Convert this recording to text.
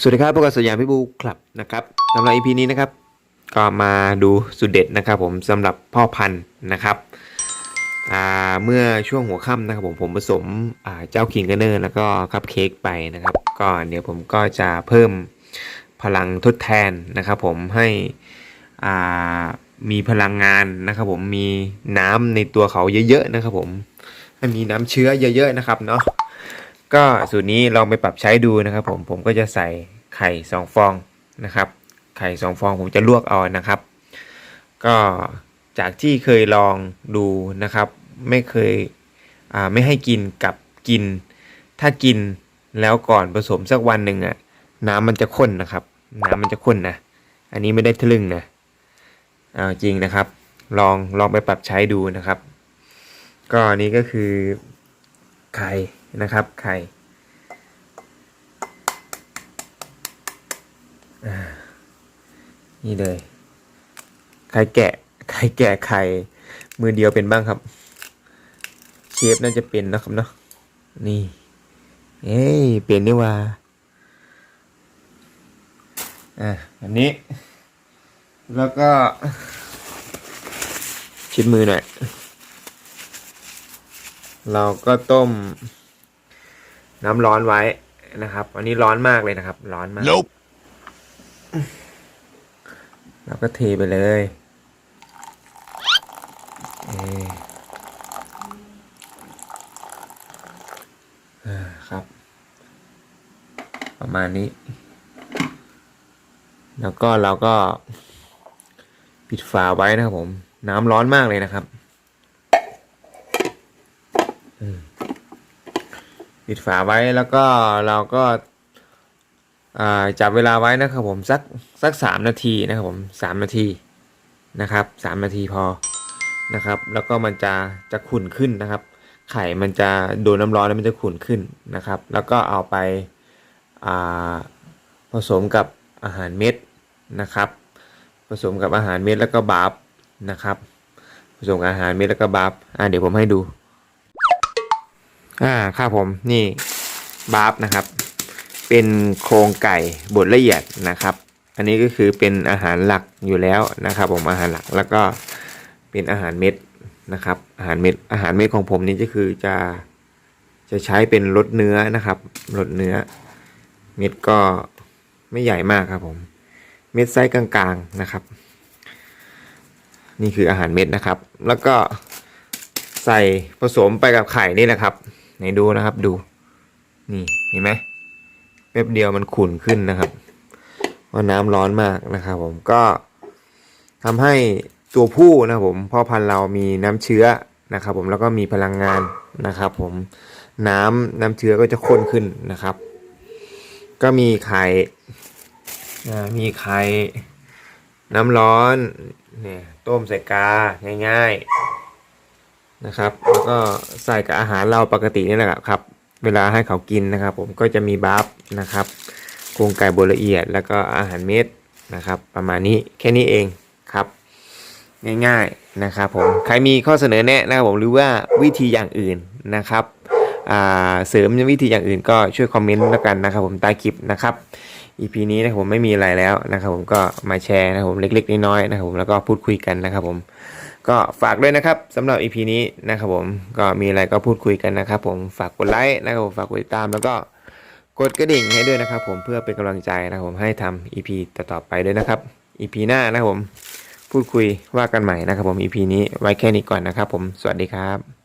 สวัสดีครับพวกเราสยามพิบูคลับนะครับสำหรับ EP นี้นะครับ ก็มาดูสุดเด็ดนะครับ ผมสำหรับพ่อพันธุ์นะครับเมื่อช่วงหัวค่ำนะครับผมผมผสมเจ้าคิงเกอร์เนอร์แล้วก็คัพเค้กไปนะครับ ก็เดี๋ยวผมก็จะเพิ่มพลังทดแทนนะครับผมให้มีพลังงานนะครับ ผมมีน้ำในตัวเขาเยอะๆนะครับ ผมให้มีน้ำเชื้อเยอะ ๆนะครับเนาะก็สูตรนี้ลองไปปรับใช้ดูนะครับผมผมก็จะใส่ ไข่สองฟองนะครับ ไข่สองฟองผมจะลวกเอานะครับ ก็จากที่เคยลองดูนะครับ ไม่เคยไม่ให้กินกับกิน ถ้ากินแล้วก่อนผสมสักวันหนึ่งอะน้ำมันจะข้นนะครับ น้ำมันจะข้นนะ อันนี้ไม่ได้ทะลึ่งนะเอาจริงนะครับ ลองลองไปปรับใช้ดูนะครับ ก็อันนี้ก็คือไข่นะครับไข่อ่า นี่เลย ไข่แกะ ไข่แกะไข่มือเดียวเป็นบ้างครับ เชฟน่าจะเป็นนะครับเนาะ นี่ เอ้ย เป็นนี่ว่า อะ อันนี้ แล้วก็ ชิดมือหน่อย เราก็ต้ม น้ำร้อนไว้นะครับ อันนี้ร้อนมากเลยนะครับ ร้อนมาก Nope. เราก็เทไปเลยเอออ่าครับ ประมาณนี้ แล้วก็เราก็ ปิดฝาไว้นะครับผม น้ำร้อนมากเลยนะครับปิดฝาไว้แล้วก็เราก็ จับเวลาไว้นะครับผมสักสักสามนาทีนะครับผมสามนาทีนะครับสามนาทีพอนะครับ แล้วก็มันจะจะขุ่นขึ้นนะครับ ไข่มันจะโดนน้ำร้อนแล้วมันจะขุ่นขึ้นนะครับ แล้วก็เอาไปาผสมกับอาหารเม็ดนะครับ ผสมกับอาหารเม็ดแล้วก็บาร์ฟนะครับ ผสมกับอาหารเม็ดแล้วก็บาร์ฟอ่าเดี๋ยวผมให้ดูอ่าครับผมนี่บาร์ฟนะครับ เป็นโครงไก่บดละเอียดนะครับ อันนี้ก็คือเป็นอาหารหลักอยู่แล้วนะครับ ผมอาหารหลักแล้วก็เป็นอาหารเม็ดนะครับ อาหารเม็ดอาหารเม็ดของผมนี่ก็คือจะจะใช้เป็นรสเนื้อนะครับรสเนื้อ เม็ดก็ไม่ใหญ่มากครับผม เม็ดไซส์กลางๆนะครับ นี่คืออาหารเม็ดนะครับ แล้วก็ใส่ผสมไปกับไข่นี่แหละครับไหนดูนะครับดู นี่เห็นไหม แป๊บเดียวมันขุ่นขึ้นนะครับเพราะน้ำร้อนมากนะครับ ผมก็ทำให้ตัวผู้นะผมพ่อพันธุ์เรามีน้ำเชื้อนะครับ ผมแล้วก็มีพลังงานนะครับ ผมน้ำน้ำเชื้อก็จะข้นขึ้นนะครับ ก็มีไข่มีไข่น้ำร้อนเนี่ยต้มใส่กาง่าย ๆนะครับ แล้วก็ใส่กับอาหารเราปกตินี่แหละครับ เวลาให้เขากินนะครับ ผมก็จะมีบัฟนะครับโครงไก่บดละเอียด แล้วก็อาหารเม็ดนะครับ ประมาณนี้แค่นี้เองครับ ง่ายๆนะครับผมใครมีข้อเสนอแนะนะครับผมหรือว่าวิธีอย่างอื่นนะครับอ่าเสริมวิธีอย่างอื่นก็ช่วยคอมเมนต์แล้วกันนะครับ ผมใต้คลิปนะครับ EP นี้นะครับผมไม่มีอะไรแล้วนะครับ ผมก็มาแชร์นะครับผมเล็กๆน้อยๆนะครับผมแล้วก็พูดคุยกันนะครับผม ก็ฝากด้วยนะครับสำหรับ EP นี้นะครับผมก็มีอะไรก็พูดคุยกันนะครับผมฝากกดไลค์นะครับผมฝากกดติดตามแล้วก็กดกระดิ่งให้ด้วยนะครับผมเพื่อเป็นกำลังใจนะครับผมให้ทำ EP ต่อๆไปด้วยนะครับ EP หน้านะครับผมพูดคุยว่ากันใหม่นะครับผม EP นี้ไว้แค่นี้ก่อนนะครับผมสวัสดีครับ